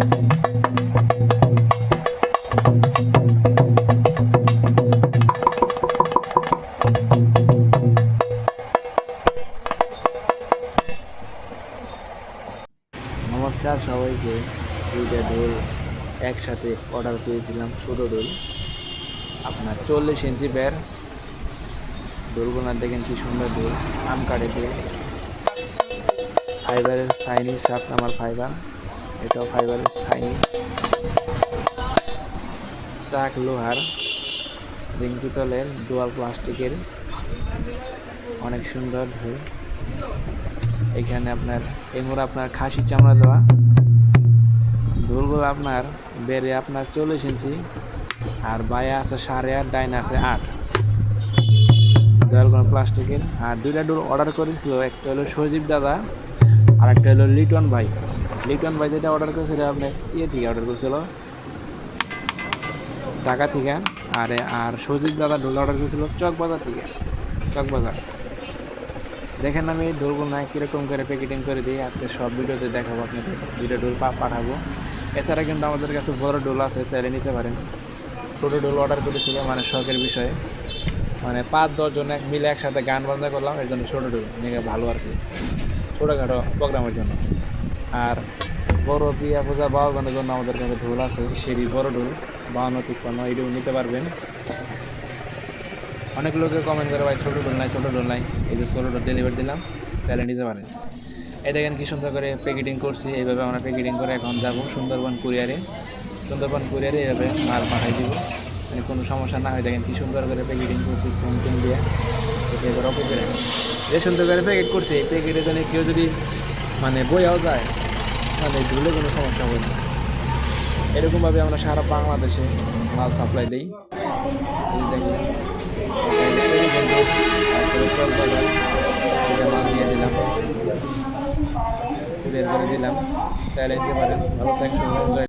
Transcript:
নমস্কার সবাইকে। দুইটা একসাথে অর্ডার পেয়েছিলাম, ছোটো দোল। আপনার চল্লিশ ইঞ্চি ব্যার। দোলগুলা দেখেন কি সুন্দর দোল, আম কাটে দোল। ফাইবারের সাইনি সাপ আমার ফাইবার এটাও ফাইবারের সাইনি চাক লোহার রিং পিতলের ডুয়াল প্লাস্টিকের অনেক সুন্দর ঢোল এখানে আপনার এগুলো আপনার খাসি চামড়া দেওয়া। ঢোলগুলো আপনার বেড়ে আপনার চল্লিশ ইঞ্চি। আর বায়া আছে সাড়ে আট, ডাইন আছে আট। দেওয়ালগুলো প্লাস্টিকের আর দুইটা ডোল অর্ডার করেছিল, একটা হলো সজীব দাদা আর একটা হলো লিটন ভাই। লিটন ভাই যেটা অর্ডার করেছিল আপনার ইয়ে থেকে অর্ডার করেছিল। ঢাকা থেকে। আর আর সজীব দাদা ঢোল অর্ডার করেছিল চকবাজার থেকে। চকবাজার। দেখেন আমি ঢোলগুলো কীরকম করে প্যাকেটিং করে দিই। আজকে সব ভিডিওতে দেখাবো আপনাকে দুইটা ঢোল পা পাঠাবো। এছাড়া কিন্তু আমাদের কাছে বড় ডোল আছে, চাইলে নিতে পারেন। ছোটো ডোল অর্ডার করেছিল মানে শখের বিষয়ে। মানে পাঁচ দশজন এক মিলে একসাথে গান বাজনা করলাম, এর জন্য ছোটো ডোল নিয়ে ভালো আর কি। ছোটোখাটো প্রোগ্রামের জন্য। আর বড় পিয়া পূজা বাবা গানের জন্য আমাদের কাছে ঢোল আছে, সিঁড়ি, বড় ঢোল বাউন্ন তিপ্পান্ন এইটাও নিতে পারবেন। অনেক লোকে কমেন্ট করে, ভাই, ছোটো ডোল নাই, ছোটো ডোল নাই। এই যে ছোটো ডোল ডেলিভারি দিলাম চাইলে নিতে পারেন। এই দেখেন কি সুন্দর করে প্যাকেটিং করছি, এইভাবে আমরা প্যাকেটিং করে এখন যাব সুন্দরবন কুরিয়ারে। সুন্দরবন কুরিয়ারে এভাবে মাল পাঠাই দিব মানে কোনো সমস্যা না হয়। দেখেন কি সুন্দর করে প্যাকেটিং করছি ফোন টোন দিয়ে। তো এবার অপে করে। যে সুন্দর করে প্যাকেট করছি, এই প্যাকেটের জন্য কেউ যদি মানে বইয়াও যায় মানে ধুলে কোনো সমস্যা হবে না। এরকমভাবে আমরা সারা বাংলাদেশে মাল সাপ্লাই দিই। দিলাম বের দিলাম। পারেন। ভালো থ্যাংকস